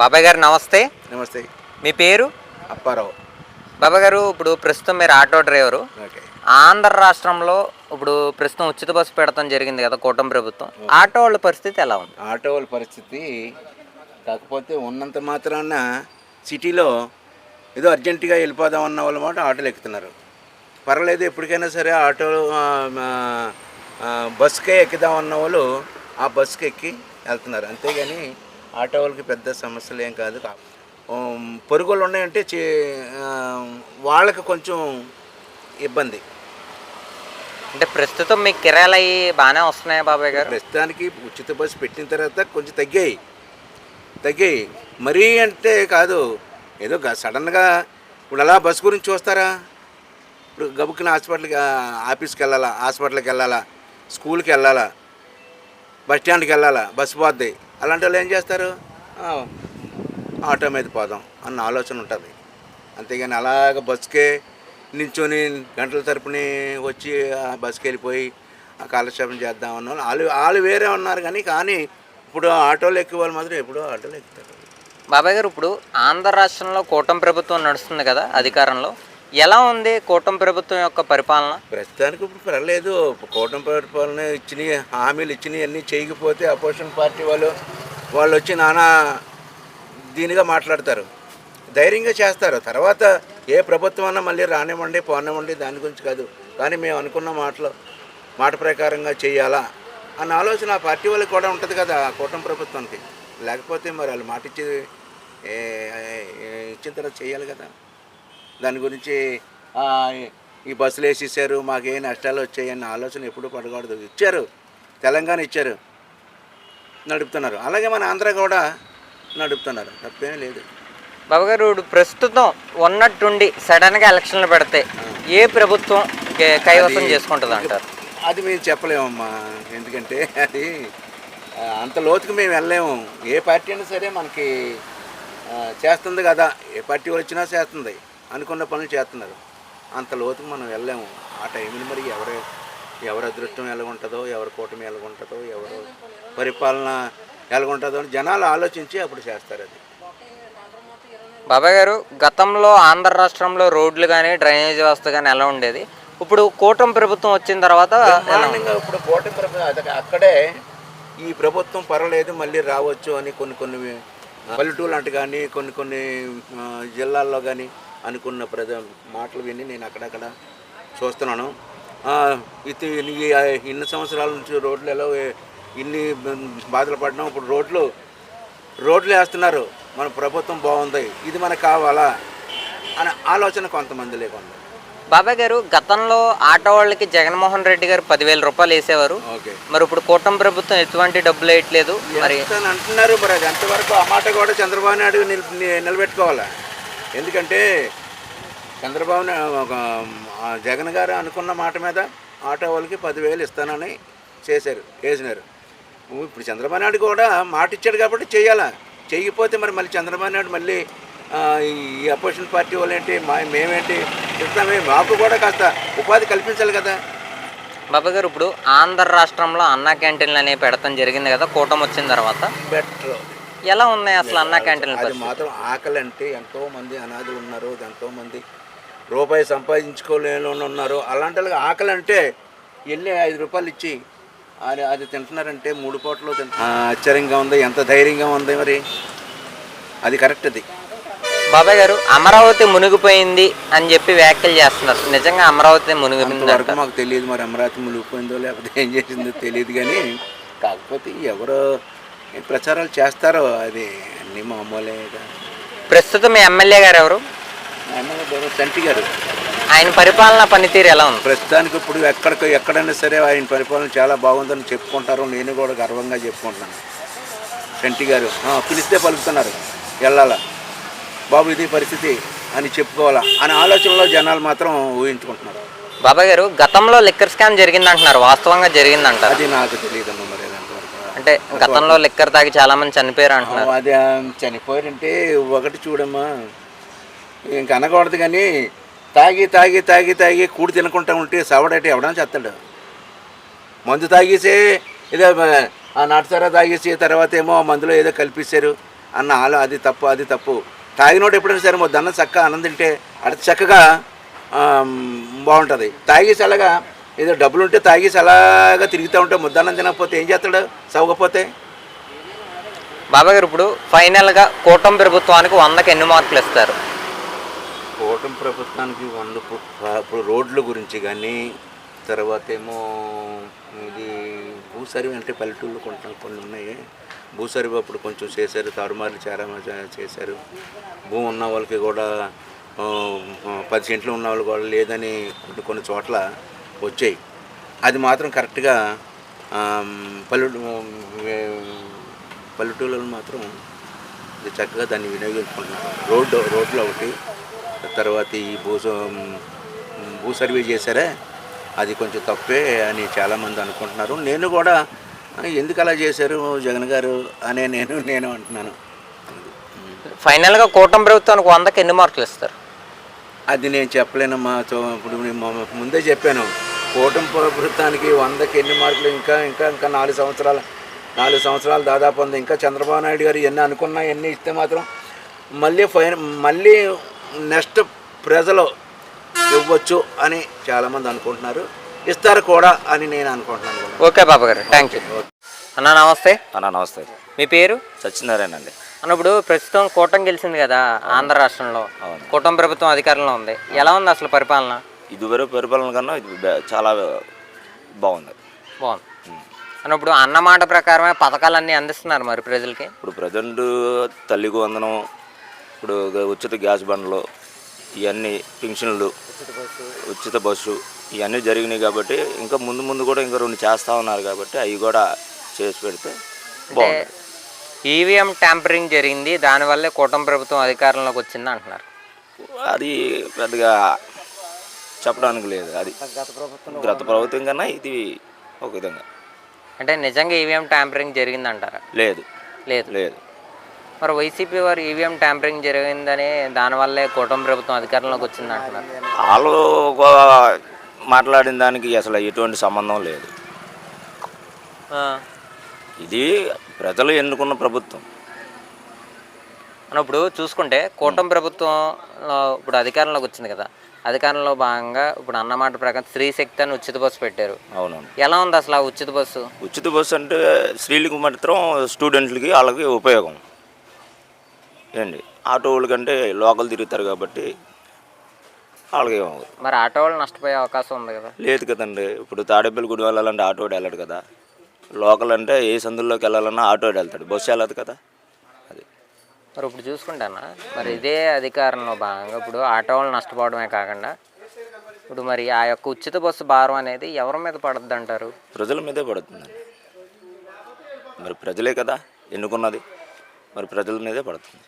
బాబాయ్ గారు నమస్తే. నమస్తే. మీ పేరు? అప్పారావు. బాబాయ్ గారు ఇప్పుడు ప్రస్తుతం మీరు ఆటో డ్రైవరు. ఓకే. ఆంధ్ర రాష్ట్రంలో ఇప్పుడు ప్రస్తుతం ఉచిత బస్సు పెడతాం జరిగింది కదా కూటమి ప్రభుత్వం. ఆటో వాళ్ళ పరిస్థితి ఎలా ఉంది? ఆటో వాళ్ళ పరిస్థితి కాకపోతే ఉన్నంత మాత్రాన సిటీలో ఏదో అర్జెంటుగా వెళ్ళిపోదాం అన్న వాళ్ళ మాట ఆటోలు ఎక్కుతున్నారు. పర్వాలేదు ఎప్పటికైనా సరే ఆటో బస్కే ఎక్కుదాం అన్న వాళ్ళు ఆ బస్కి ఎక్కి వెళ్తున్నారు. అంతేగాని ఆటో వాళ్ళకి పెద్ద సమస్యలు ఏం కాదు. పొరుగులు ఉన్నాయంటే వాళ్ళకి కొంచెం ఇబ్బంది. అంటే ప్రస్తుతం మీకు కిరాయిలు అయ్యి బాగానే వస్తున్నాయి బాబాయ్ గారు? ప్రస్తుతానికి ఉచిత బస్సు పెట్టిన తర్వాత కొంచెం తగ్గాయి. తగ్గాయి. మరీ అంటే కాదు ఏదో సడన్గా ఇప్పుడు అలా బస్సు గురించి చూస్తారా? ఇప్పుడు గబుక్కున హాస్పిటల్కి ఆఫీస్కి వెళ్ళాలా హాస్పిటల్కి వెళ్ళాలా స్కూల్కి వెళ్ళాలా బస్ స్టాండ్కి వెళ్ళాలా బస్సు పోద్ది. అలాంటి వాళ్ళు ఏం చేస్తారు? ఆటో మీద పోదాం అన్న ఆలోచన ఉంటుంది. అంతేగాని అలాగ బస్కే నించుని గంటల తరపుని వచ్చి ఆ బస్కి వెళ్ళిపోయి ఆ కాలక్షేపం చేద్దాం అన్న వాళ్ళు. వాళ్ళు వేరే ఉన్నారు కానీ కానీ ఇప్పుడు ఆటోలు ఎక్కువ వాళ్ళు మాత్రం ఎప్పుడో ఆటోలు ఎక్కుతారు. బాబాయ్ గారు ఇప్పుడు ఆంధ్ర రాష్ట్రంలో కూటమి ప్రభుత్వం నడుస్తుంది కదా అధికారంలో. ఎలా ఉంది కూటమి ప్రభుత్వం యొక్క పరిపాలన? ప్రస్తుతానికి ఇప్పుడు పర్లేదు కూటమి పరిపాలన ఇచ్చిన హామీలు ఇచ్చినవి అన్నీ చేయకపోతే అపోజిషన్ పార్టీ వాళ్ళు వాళ్ళు వచ్చి నానా దీనిగా మాట్లాడతారు. ధైర్యంగా చేస్తారు. తర్వాత ఏ ప్రభుత్వం అన్నా మళ్ళీ రానివ్వండి పోనివ్వండి దాని గురించి కాదు. కానీ మేము అనుకున్న మాటలు మాట ప్రకారంగా చేయాలా అన్న ఆలోచన ఆ పార్టీ వాళ్ళకి కూడా ఉంటుంది కదా ఆ కూటమి ప్రభుత్వానికి. లేకపోతే మరి వాళ్ళు మాట ఇచ్చి ఇచ్చిన తర్వాత చేయాలి కదా. దాని గురించి ఈ బస్సులు వేసేసారు మాకు ఏ నష్టాలు వచ్చాయన్న ఆలోచన ఎప్పుడు పడకూడదు. ఇచ్చారు. తెలంగాణ ఇచ్చారు. నడుపుతున్నారు. అలాగే మన ఆంధ్ర కూడా నడుపుతున్నారు. తప్పేం లేదు. బాబు గారు ఇప్పుడు ప్రస్తుతం ఉన్నట్టుండి సడన్గా ఎలక్షన్లు పెడితే ఏ ప్రభుత్వం కైవసం చేసుకుంటుంది అంటారు? అది మేము చెప్పలేమమ్మా. ఎందుకంటే అది అంత లోతుకు మేము వెళ్ళలేము. ఏ పార్టీ అయినా సరే మనకి చేస్తుంది కదా. ఏ పార్టీ వచ్చినా చేస్తుంది. అనుకున్న పనులు చేస్తున్నారు. అంత లోతుకు మనం వెళ్ళలేము. ఆ టైంని మరి ఎవరు ఎవరి అదృష్టం ఎలాగుంటుందో ఎవరి కూటమి ఎలాగుంటుందో ఎవరు పరిపాలన ఎలాగుంటుందో అని జనాలు ఆలోచించి అప్పుడు చేస్తారు అది. బాబాయ్ గారు గతంలో ఆంధ్ర రాష్ట్రంలో రోడ్లు కానీ డ్రైనేజ్ వ్యవస్థ కానీ ఎలా ఉండేది? ఇప్పుడు కూటమి ప్రభుత్వం వచ్చిన తర్వాత ఇప్పుడు కూటమి ప్రభుత్వం అక్కడే ఈ ప్రభుత్వం పర్వాలేదు మళ్ళీ రావచ్చు అని కొన్ని కొన్ని పల్లెటూరు అంటే కానీ కొన్ని కొన్ని జిల్లాల్లో కానీ అనుకున్న ప్రజ మాటలు విని నేను అక్కడక్కడ చూస్తున్నాను. ఇది ఇన్ని సంవత్సరాల నుంచి రోడ్లలో ఇన్ని బాధలు పడినాం ఇప్పుడు రోడ్లు రోడ్లు వేస్తున్నారు. మన ప్రభుత్వం బాగుంది. ఇది మనకు కావాలా? అనే ఆలోచన కొంతమంది లేకుండా. బాబాయ్ గారు గతంలో ఆటో వాళ్ళకి జగన్మోహన్ రెడ్డి గారు పదివేల రూపాయలు వేసేవారు. ఓకే. మరి ఇప్పుడు కూటమి ప్రభుత్వం ఎటువంటి డబ్బులు వేయట్లేదు. మరి అంటున్నారు మరి అది ఎంతవరకు ఆ మాట కూడా చంద్రబాబు నాయుడు నిలబెట్టుకోవాలా? ఎందుకంటే చంద్రబాబు జగన్ గారు అనుకున్న మాట మీద ఆటో వాళ్ళకి పదివేలు ఇస్తానని చేశారు వేసినారు ఇప్పుడు చంద్రబాబు నాయుడు కూడా మాట ఇచ్చాడు కాబట్టి చేయాలా? చేయకపోతే మరి మళ్ళీ చంద్రబాబు నాయుడు మళ్ళీ ఈ అపోజిషన్ పార్టీ వాళ్ళు ఏంటి మా మేమేంటి ఇస్తామే మాకు కూడా కాస్త ఉపాధి కల్పించాలి కదా. బాబాయ్ గారు ఇప్పుడు ఆంధ్ర రాష్ట్రంలో అన్నా క్యాంటీన్లు అనేవి పెడతాం జరిగింది కదా కూటమి వచ్చిన తర్వాత? బెటర్. ఎలా ఉన్నాయి అసలు అన్నా క్యాంటీన్ల అది? మాత్రం ఆకలి అంటే ఎంతో మంది అనాథులు ఉన్నారు ఎంతో మంది రూపాయి సంపాదించుకోలేని ఉన్నారు. అలాంటి ఆకలి అంటే వెళ్ళి ఐదు రూపాయలు ఇచ్చి అది అది తింటున్నారంటే మూడు పూటలు తింటు ఆశ్చర్యంగా ఉంది ఎంత ధైర్యంగా ఉంది మరి. అది కరెక్ట్ అది. బాబాయ్ గారు అమరావతి మునిగిపోయింది అని చెప్పి వ్యాఖ్యలు చేస్తున్నారు. నిజంగా అమరావతి మునిగిపోయింది అంతవరకు మాకు తెలియదు మరి అమరావతి మునిగిపోయిందో లేకపోతే ఏం చేసిందో తెలియదు కానీ కాకపోతే ఎవరో ప్రచారాలు చేస్తారో అది అన్నీ మామూలేగా ప్రస్తుతం మీ ఎమ్మెల్యే గారు ఎవరు? ఎమ్మెల్యే సంటి గారు. ఆయన పరిపాలన పనితీరు ఎలా ఉంది? ప్రస్తుతానికి ఇప్పుడు ఎక్కడికి ఎక్కడైనా సరే ఆయన పరిపాలన చాలా బాగుందని చెప్పుకుంటారు. నేను కూడా గర్వంగా చెప్పుకుంటున్నాను. శంటి గారు "ఆ, పిలిస్తే పలుకుతున్నారు. వెళ్ళాలా? బాబు ఇది పరిస్థితి అని చెప్పుకోవాలా? అనే ఆలోచనలో జనాలు మాత్రం ఊహించుకుంటున్నారు. బాబాయ్ గారు గతంలో లిక్కర్ స్కామ్ జరిగింది అంటున్నారు వాస్తవంగా జరిగింది అంటారు అది నాకు అంతవరకు అంటే గతంలో లిక్కర్ తాగి చాలా మంది చనిపోయారు అంటున్నారు. అది చనిపోయారంటే ఒకటి చూడమ్మా. ఇంక అనకూడదు కానీ తాగి తాగి తాగి తాగి కూడి తినకుండా ఉంటే సవడటి ఎవడని చేస్తాడు. మందు తాగేసే ఏదో ఆ నాటుసారా తాగేసి తర్వాత ఏమో మందులో ఏదో కల్పిస్తారు అన్న ఆలో అది తప్పు అది తప్పు. తాగినోడు ఎప్పుడైనా సరే మొద్దు అన్న చక్క అన్నం తింటే అది చక్కగా బాగుంటుంది. తాగేసి అలాగా ఏదో డబ్బులు ఉంటే తాగేసి అలాగా తిరుగుతూ ఉంటే ముద్దన్నం తినకపోతే ఏం చేస్తాడు? సవకపోతే? బాబాయ్ గారు ఇప్పుడు ఫైనల్గా కూటమి ప్రభుత్వానికి వందకి ఎన్ని మార్కులు ఇస్తారు? కూటమి ప్రభుత్వానికి వంద ఇప్పుడు రోడ్ల గురించి కానీ తర్వాత ఏమో ఇది భూసర్వే అంటే పల్లెటూళ్ళు కొంచెం కొన్ని ఉన్నాయి. భూసర్వే అప్పుడు కొంచెం చేశారు తారుమారులు చాలా చేశారు. భూమి ఉన్న వాళ్ళకి కూడా పది సెంట్లు ఉన్న వాళ్ళు కూడా లేదని కొన్ని కొన్ని చోట్ల వచ్చాయి. అది మాత్రం కరెక్ట్గా పల్లెటూ పల్లెటూళ్ళలో మాత్రం చక్కగా దాన్ని వినియోగించుకుంటున్నారు. రోడ్డు రోడ్లు ఒకటి తర్వాత ఈ భూ భూ సర్వే చేశారే? అది కొంచెం తప్పే అని చాలామంది అనుకుంటున్నారు. నేను కూడా "ఆ, ఎందుకు అలా చేశారు జగన్ గారు అనే నేను నేను అంటున్నాను. ఫైనల్గా కూటమి ప్రభుత్వానికి వందకి ఎన్ని మార్కులు ఇస్తారు? అది నేను చెప్పలేనమ్మా. ఇప్పుడు ముందే చెప్పాను. కూటమి ప్రభుత్వానికి వందకి ఎన్ని మార్కులు? ఇంకా ఇంకా ఇంకా నాలుగు సంవత్సరాలు నాలుగు సంవత్సరాలు దాదాపు ఉంది. ఇంకా చంద్రబాబు నాయుడు గారు ఎన్ని అనుకున్నా ఎన్ని ఇస్తే మాత్రం మళ్ళీ ఫైన్ మళ్ళీ నెక్స్ట్ ప్రజలు ఇవ్వచ్చు అని చాలామంది అనుకుంటున్నారు. ఇస్తారు కూడా అని నేను అనుకుంటున్నాను ఓకే బాబా గారు థ్యాంక్ యూ. అన్న నమస్తే. అన్న నమస్తే. మీ పేరు? సత్యనారాయణ అండి. అన్న ఇప్పుడు ప్రస్తుతం కూటమి గెలిచింది కదా ఆంధ్ర రాష్ట్రంలో. కూటమి ప్రభుత్వం అధికారంలో ఉంది. ఎలా ఉంది అసలు పరిపాలన? ఇదివరకు పరిపాలన కన్నా ఇది బె- చాలా బాగుంది. బాగుంది. అన్న ఇప్పుడు అన్నమాట ప్రకారమే పథకాలన్నీ అందిస్తున్నారు మరి ప్రజలకి? ఇప్పుడు ప్రజెంట్ తల్లికి వందనం ఇప్పుడు గ- ఉచిత గ్యాస్ బండ్లు ఇవన్నీ పింఛన్లు ఉచిత బస్సు. ఇవన్నీ జరిగినాయి కాబట్టి ఇంకా ముందు ముందు కూడా ఇంకా రెండు చేస్తూ ఉన్నారు కాబట్టి అవి కూడా చేసి పెడితే బాగుంది. ఈవీఎం ట్యాంపరింగ్ జరిగింది దానివల్లే కూటమి ప్రభుత్వం అధికారంలోకి వచ్చింది అంటున్నారు అది పెద్దగా చెప్పడానికి లేదు అది. గత ప్రభుత్వం కన్నా ఇది ఒక విధంగా. అంటే నిజంగా ఈవీఎం ట్యాంపరింగ్ జరిగింది అంటారా లేదు. లేదు. లేదు. మరి వైసీపీ వారు ఈవీఎం ట్యాంపరింగ్ జరిగిందని దానివల్లే కూటమి ప్రభుత్వం అధికారంలోకి వచ్చింది అంటున్నారు వాళ్ళు మాట్లాడిన దానికి అసలు ఎటువంటి సంబంధం లేదు. ఇది ప్రజలు ఎన్నుకున్న ప్రభుత్వం. ఇప్పుడు చూసుకుంటే కూటమి ప్రభుత్వం ఇప్పుడు అధికారంలోకి వచ్చింది కదా. అధికారంలో భాగంగా ఇప్పుడు అన్నమాట ప్రకారం స్త్రీ శక్తి అని ఉచిత బస్సు పెట్టారు. అవునవును. ఎలా ఉంది అసలు ఆ ఉచిత బస్సు? ఉచిత బస్సు అంటే స్త్రీలకు మాత్రం స్టూడెంట్లకి వాళ్ళకి ఉపయోగం. ఏంటి? ఆటో వాళ్ళకంటే లోకల్ తిరుగుతారు కాబట్టి వాళ్ళకి మరి ఆటో వాళ్ళు నష్టపోయే అవకాశం ఉంది కదా. లేదు కదండి. ఇప్పుడు తాడేపల్లి గుడి వెళ్ళాలంటే ఆటో వెళ్ళాడు కదా. లోకల్ అంటే ఏ సందుల్లోకి వెళ్ళాలన్నా ఆటో వెళ్తాడు. బస్సు వెళ్ళదు కదా. మరి ఇప్పుడు చూసుకుంటానా? మరి ఇదే అధికారంలో భాగంగా ఇప్పుడు ఆటో వాళ్ళు నష్టపోవడమే కాకుండా ఇప్పుడు మరి ఆ యొక్క ఉచిత బస్సు భారం అనేది ఎవరి మీద పడద్దు అంటారు ప్రజల మీదే పడుతుంది మరి ప్రజలే కదా ఎన్నుకున్నది? మరి ప్రజల మీదే పడుతుంది.